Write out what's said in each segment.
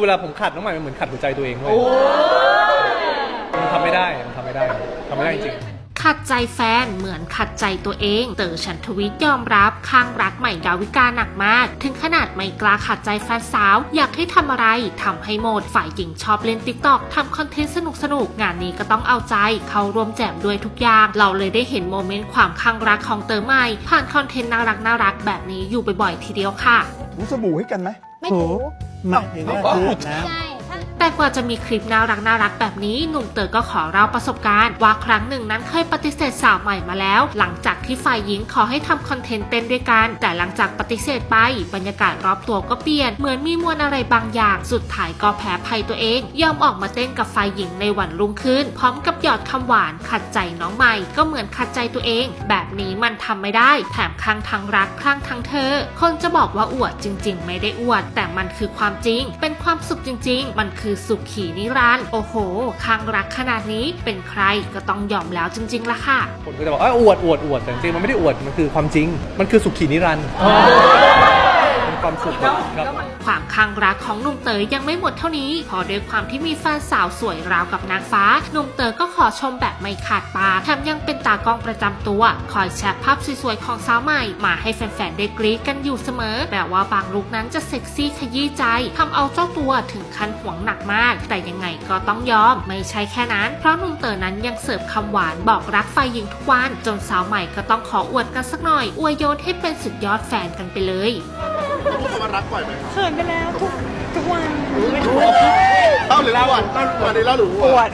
เวลาผมขัดน้องใหม่มันเหมือนขัดหัวใจตัวเองด้วยมันทำไม่ได้ มันทำไม่ได้ทำไม่ได้จริงขัดใจแฟนเหมือนขัดใจตัวเอง เต๋อฉันทวิทย์ยอมรับข้างรักใหม่ดาวิกาหนักมาก ถึงขนาดไม่กล้าขัดใจแฟนสาว อยากให้ทำอะไรทำให้หมด ฝ่ายหญิงชอบเล่นติ๊กตอกทำคอนเทนต์สนุกสนุกๆงานนี้ก็ต้องเอาใจ เข้าร่วมแจมด้วยทุกอย่าง เราเลยได้เห็นโมเมนต์ความข้างรักของเต๋อใหม่ ผ่านคอนเทนต์น่ารักน่ารักๆแบบนี้อยู่บ่อยๆทีเดียวค่ะถูสบู่ให้กันไหม ไม่ถูไม่เห็นว่าถูนะ ใช่ถ้า แต่กว่าจะมีคลิปน่ารักน่ารักแบบนี้ หนุ่มเต๋อก็ขอเล่าประสบการณ์ ว่าครั้งหนึ่งนั้นเคยปฏิเสธสาวใหม่มาแล้ว หลังจากที่ฝ่ายหญิงขอให้ทำคอนเทนต์เต้นด้วยกัน แต่หลังจากปฏิเสธไป บรรยากาศรอบตัวก็เปลี่ยน เหมือนมีมวลอะไรบางอย่าง สุดท้ายก็แพ้ภัยตัวเอง ยอมออกมาเต้นกับฝ่ายหญิงในวันรุ่งขึ้น พร้อมกับหยอดคำหวานขัดใจน้องใหม่ ก็เหมือนขัดใจตัวเอง แบบนี้มันทำไม่ได้ แถมคลั่งทั้งรักคลั่งทั้งเธอ คนจะบอกว่าอวดจริง ๆ ไม่ได้อวด แต่มันคือความจริง เป็นความสุขจริง ๆ มันคือสุขขีนิรันดร์โอ้โหคลั่งรักขนาดนี้เป็นใครก็ต้องยอมแล้วจริง ๆละค่ะ คนก็จะบอกว่าอวดอวดอวดแต่จริงๆมันไม่ได้อวดมันคือความจริง มันคือสุขีนิรันดร์เป็น ความสุขครับความคลั่งรักของหนุ่มเต๋อยังไม่หมดเท่านี้ พอด้วยความที่มีแฟนสาวสวยราวกับนางฟ้า หนุ่มเต๋อก็ขอชมแบบไม่ขาดปากแถมยังเป็นตากล้องประจำตัว คอยแชร์ภาพสวยๆของสาวใหม่ มาให้แฟนๆได้กรี๊ดกันอยู่เสมอ แม้ว่าบางลุคนั้นจะเซ็กซี่ขยี้ใจทำเอาเจ้าตัวถึงขั้นหวงหนักมาก แต่ยังไงก็ต้องยอม ไม่ใช่แค่นั้น เพราะหนุ่มเต๋อนั้นยังเสิร์ฟคำหวานบอกรักฝ่ายหญิงทุกวัน จนสาวใหม่ก็ต้องขออวดกันสักหน่อย อวยโยนให้เป็นสุดยอดแฟนกันไปเลย เขินไปแล้วทุกทุกวัน เล่าหรือเล่าอะเล่าวันนี้เล่าหรือปวด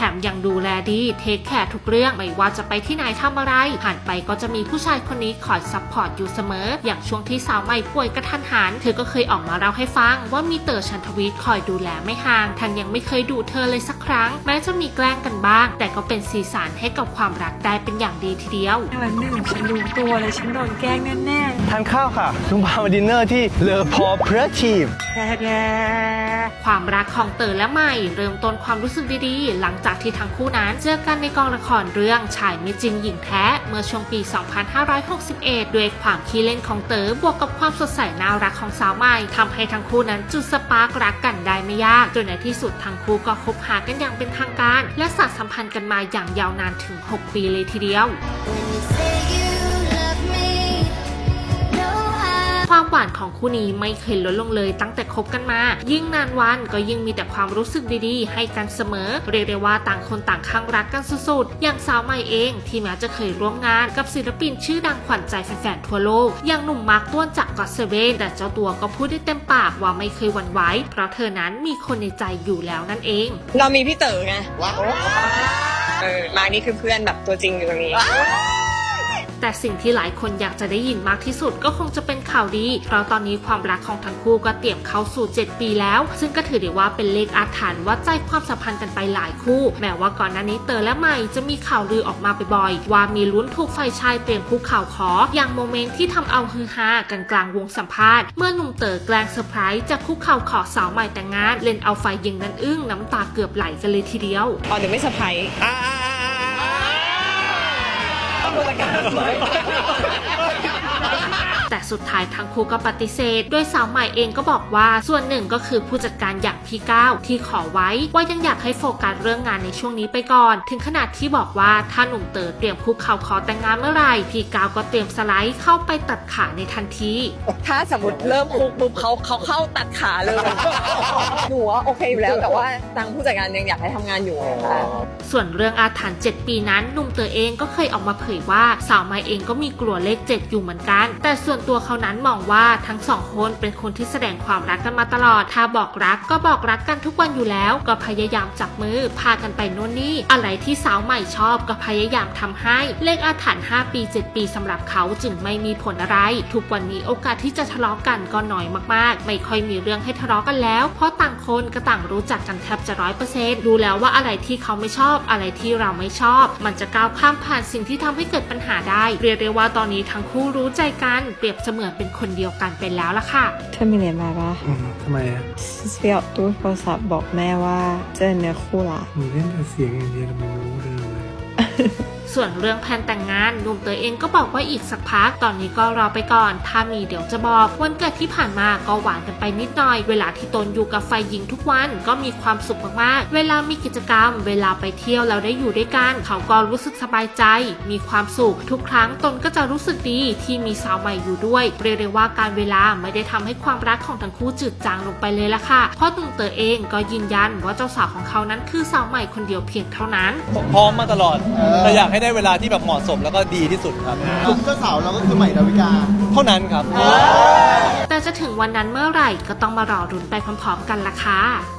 แถมยังดูแลดี เทคแคร์ทุกเรื่อง ไม่ว่าจะไปที่ไหนทำอะไรหันไปก็จะมีผู้ชายคนนี้คอยซัพพอร์ตอยู่เสมอ อย่างช่วงที่สาวใหม่ป่วยกระทันหัน เธอก็เคยออกมาเล่าให้ฟัง ว่ามีเต๋อชันทวีตคอยดูแลไม่ห่างทั้งยังไม่เคยดูเธอเลยสักครั้ง แม้จะมีแกล้งกันบ้าง แต่ก็เป็นสีสันให้กับความรักได้เป็นอย่างดีทีเดียววันหนึ่งฉันรู้ตัวเลยฉันโดนแกล้งแน่ทานข้าวค่ะลุงพามาดินเนอร์ที่เลอพอเพรทีฟๆแท้แความรักของเต๋อและใหม่ เริ่มต้นความรู้สึกดีๆ หลังจากที่ทั้งคู่นั้นเจอกันในกองละครเรื่องชายไม่จริงหญิงแท้ เมื่อช่วงปี 2561 ด้วยความขี้เล่นของเต๋อบวกกับความสดใสน่ารักของสาวใหม่ทำให้ทั้งคู่นั้นจุดสปาร์กรักกันได้ไม่ยาก จนในที่สุดทั้งคู่ก็คบหากันอย่างเป็นทางการ และสานสัมพันธ์กันมาอย่างยาวนานถึง 6 ปีเลยทีเดียว ความหวานของคู่นี้ไม่เคยลดลงเลยตั้งแต่คบกันมา ยิ่งนานวันก็ยิ่งมีแต่ความรู้สึกดีๆ ให้กันเสมอ เรียกได้ว่าต่างคนต่างข้างรักกันสุดๆ อย่างสาวใหม่เองที่แม้จะเคยร่วมงานกับศิลปินชื่อดังขวัญใจแฟนๆทั่วโลก อย่างหนุ่มมาร์คต้วนจากก็เซเว่นแต่เจ้าตัวก็พูดได้เต็มปากว่าไม่เคยหวั่นไหวเพราะเธอนั้นมีคนในใจอยู่แล้วนั่นเอง เรามีพี่เต๋อไงเออมานี่คือเพื่อนแบบตัวจริงอยู่ตรงนี้ แต่สิ่งที่หลายคนอยากจะได้ยินมากที่สุดก็คงจะเป็นข่าวดี เพราะตอนนี้ความรักของทั้งคู่ก็เตรียมเข้าสู่ 7 ปีแล้ว ซึ่งก็ถือได้ว่าเป็นเลขอาถรรพ์วัดใจความสัมพันธ์กันไปหลายคู่ แม้ว่าก่อนหน้านี้เตอและใหม่จะมีข่าวลือออกมาบ่อยๆว่ามีลุ้นถูกฝ่ายชายเตรียมคุกข่าวขอ อย่างโมเมนต์ที่ทำเอาฮือฮากันกลางวงสัมภาษณ์เมื่อหนุ่มเต๋อแกล้งเซอร์ไพรส์จะคุกข่าวขอสาวใหม่แต่งงาน เล่นเอาฝ่ายหญิงนั้นอึ้งน้ำตาเกือบไหลกันเลยทีเดียวอ๋อเดี๋ยวไม่เซอร์ไพรส์ แต่ สุดท้ายทั้งคู่ก็ปฏิเสธ โดยสาวใหม่เองก็บอกว่าส่วนหนึ่งก็คือผู้จัดการอย่างพี่ก้าวที่ขอไว้ว่ายังอยากให้โฟกัสเรื่องงานในช่วงนี้ไปก่อน ถึงขนาดที่บอกว่าถ้าหนุ่มเต๋อเตรียมคุกเข่าขอแต่งงานเมื่อไหร่พี่ก้าวก็เตรียมสไลด์เข้าไปตัดขาในทันที ถ้าสมมติเริ่มคุกปุ๊บเขาเขาเข้าตัดขาเลยหนูว่าโอเคอยู่แล้วแต่ว่าทางผู้จัดการยังอยากให้ทำงานอยู่ค่ะส่วนเรื่องอาถรรพ์7ปีนั้นหนุ่มเต๋อเองก็เคยออกมาเผยว่าสาวไม้เองก็มีกลัวเลข 7 อยู่เหมือนกัน แต่ส่วนตัวเขานั้นมองว่าทั้งสองคนเป็นคนที่แสดงความรักกันมาตลอด ถ้าบอกรักก็บอกรักกันทุกวันอยู่แล้ว ก็พยายามจับมือพากันไปโน่นนี่ อะไรที่สาวใหม่ชอบก็พยายามทำให้ เลขอาถรรพ์5ปี 7 ปีสำหรับเขาจึงไม่มีผลอะไร ทุกวันนี้โอกาสที่จะทะเลาะกันก็น้อยมากๆ ไม่ค่อยมีเรื่องให้ทะเลาะกันแล้ว เพราะต่างคนก็ต่างรู้จักกันแทบจะร้อยเปอร์เซ็นต์รู้แล้วว่าอะไรที่เขาไม่ชอบ อะไรที่เราไม่ชอบ มันจะก้าวข้ามผ่านสิ่งที่ทำให้เกิดปัญหาได้ เรียกได้ว่าตอนนี้ทั้งคู่รู้ใจกันเปรียบสมือนเป็นคนเดียวกันไปแล้วล่ะค่ะ เธอมีเหรียญมาปะอืมทำไมอะเสียบตู้โทรศัพท์บอกแม่ว่าเจอเนื้อคู่ละหนูเล่นแต่เสียงอย่างเดียวทำไมรู้เรื่องเลย ส่วนเรื่องแผนแต่งงานหนุ่มเตยเองก็บอกว่าอีกสักพัก ตอนนี้ก็รอไปก่อน ถ้ามีเดี๋ยวจะบอก วันเกิดที่ผ่านมาก็หวานกันไปนิดหน่อย เวลาที่ตนอยู่กับไฟหญิงทุกวันก็มีความสุขมากๆ เวลามีกิจกรรม เวลาไปเที่ยวแล้วได้อยู่ด้วยกัน เขาก็รู้สึกสบายใจ มีความสุข ทุกครั้งตนก็จะรู้สึกดีที่มีสาวใหม่อยู่ด้วยเรียกได้ว่าการเวลาไม่ได้ทำให้ความรักของทั้งคู่จืดจางลงไปเลยละค่ะ เพราะตุงเตอเองก็ยืนยันว่าเจ้าสาวของเขานั้นคือสาวใหม่คนเดียวเพียงเท่านั้น พร้อมมาตลอดแต่อยากให้ได้เวลาที่แบบเหมาะสมแล้วก็ดีที่สุดครับลุงเจ้าสาวเราก็คือใหม่ดาวิกา เท่านั้นครับ แต่จะถึงวันนั้นเมื่อไหร่ก็ต้องมารอรุนไปพร้อมๆกันละค่ะ